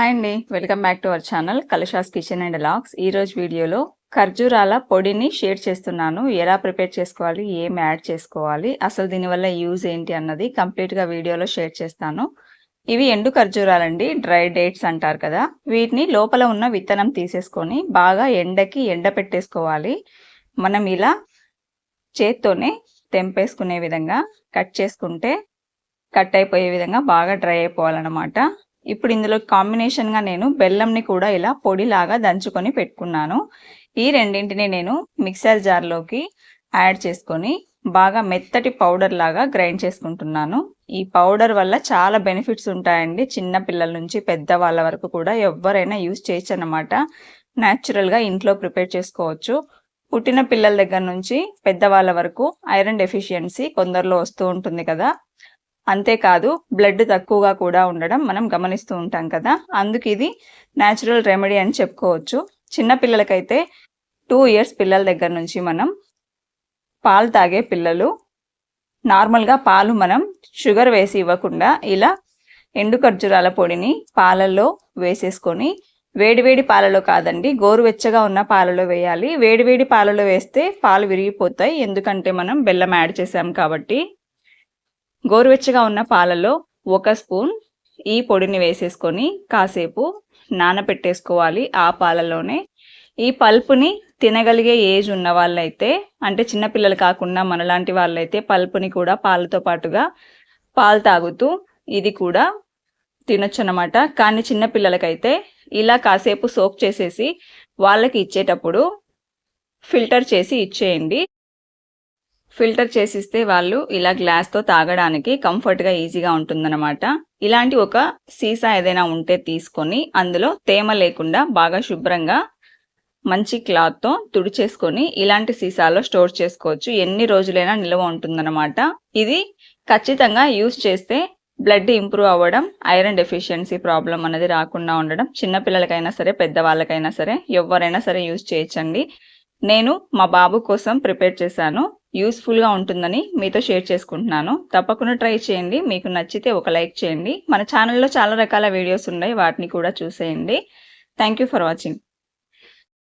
Hi అండి. Welcome back to our channel కలషాస్ kitchen and lakhs. ఈరోజు వీడియోలో ఖర్జూరాల పొడిని షేర్ చేస్తున్నాను. ఎలా ప్రిపేర్ చేసుకోవాలి? ఏం యాడ్ చేసుకోవాలి? అసలు దీనివల్ల యూజ్ ఏంటి అన్నది కంప్లీట్గా వీడియోలో షేర్ చేస్తాను. ఇవి ఎండు ఖర్జూరాలండి. డ్రై డేట్స్ అంటారు కదా. వీటిని లోపల ఉన్న విత్తనం తీసేసుకొని బాగా ఎండకి ఎండ పెట్టేసుకోవాలి. మనం ఇలా చేత్తోనే తెంపేసుకునే విధంగా కట్ చేసుకుంటే కట్ అయిపోయే విధంగా బాగా డ్రై అయిపోవాలన్నమాట. ఇప్పుడు ఇందులో కాంబినేషన్గా నేను బెల్లంని కూడా ఇలా పొడిలాగా దంచుకొని పెట్టుకున్నాను. ఈ రెండింటిని నేను మిక్సర్ జార్లోకి యాడ్ చేసుకొని బాగా మెత్తటి పౌడర్ లాగా గ్రైండ్ చేసుకుంటున్నాను. ఈ పౌడర్ వల్ల చాలా బెనిఫిట్స్ ఉంటాయండి. చిన్న పిల్లల నుంచి పెద్ద వాళ్ళ వరకు కూడా ఎవరైనా యూజ్ చేయొచ్చు అనమాట న్యాచురల్గా ఇంట్లో ప్రిపేర్ చేసుకోవచ్చు. పుట్టిన పిల్లల దగ్గర నుంచి పెద్దవాళ్ళ వరకు ఐరన్ డెఫిషియన్సీ కొందరిలో వస్తూ ఉంటుంది కదా. అంతేకాదు బ్లడ్ తక్కువగా కూడా ఉండడం మనం గమనిస్తూ ఉంటాం కదా. అందుకు ఇది న్యాచురల్ రెమెడీ అని చెప్పుకోవచ్చు. చిన్న పిల్లలకైతే టూ ఇయర్స్ పిల్లల దగ్గర నుంచి మనం పాలు తాగే పిల్లలు నార్మల్గా పాలు మనం షుగర్ వేసి ఇవ్వకుండా ఇలా ఎండు ఖర్జూరాల పొడిని పాలల్లో వేసేసుకొని వేడివేడి పాలలో కాదండి గోరువెచ్చగా ఉన్న పాలలో వేయాలి. వేడివేడి పాలలో వేస్తే పాలు విరిగిపోతాయి. ఎందుకంటే మనం బెల్లం యాడ్ చేసాం కాబట్టి గోరువెచ్చగా ఉన్న పాలలో ఒక స్పూన్ ఈ పొడిని వేసేసుకొని కాసేపు నానబెట్టేసుకోవాలి ఆ పాలలోనే. ఈ పల్పుని తినగలిగే ఏజ్ ఉన్న వాళ్ళైతే అంటే చిన్నపిల్లలు కాకుండా మనలాంటి వాళ్ళైతే పల్పుని కూడా పాలతో పాటుగా పాలు తాగుతూ ఇది కూడా తినొచ్చు అనమాట కానీ చిన్నపిల్లలకైతే ఇలా కాసేపు సోప్ చేసేసి వాళ్ళకి ఇచ్చేటప్పుడు ఫిల్టర్ చేసి ఇచ్చేయండి. ఫిల్టర్ చేసిస్తే వాళ్ళు ఇలా గ్లాస్తో తాగడానికి కంఫర్ట్గా ఈజీగా ఉంటుందన్నమాట. ఇలాంటి ఒక సీసా ఏదైనా ఉంటే తీసుకొని అందులో తేమ లేకుండా బాగా శుభ్రంగా మంచి క్లాత్తో తుడిచేసుకొని ఇలాంటి సీసాలో స్టోర్ చేసుకోవచ్చు. ఎన్ని రోజులైనా నిల్వ ఉంటుందన్నమాట. ఇది ఖచ్చితంగా యూస్ చేస్తే బ్లడ్ ఇంప్రూవ్ అవ్వడం ఐరన్ డెఫిషియన్సీ ప్రాబ్లం అనేది రాకుండా ఉండడం చిన్నపిల్లలకైనా సరే పెద్దవాళ్ళకైనా సరే ఎవరైనా సరే యూజ్ చేయొచ్చండి. నేను మా బాబు కోసం ప్రిపేర్ చేశాను. యూస్ఫుల్గా ఉంటుందని మీతో షేర్ చేసుకుంటున్నాను. తప్పకుండా ట్రై చేయండి. మీకు నచ్చితే ఒక లైక్ చేయండి. మన ఛానల్లో చాలా రకాల వీడియోస్ ఉన్నాయి. వాటిని కూడా చూసేయండి. Thank for watching.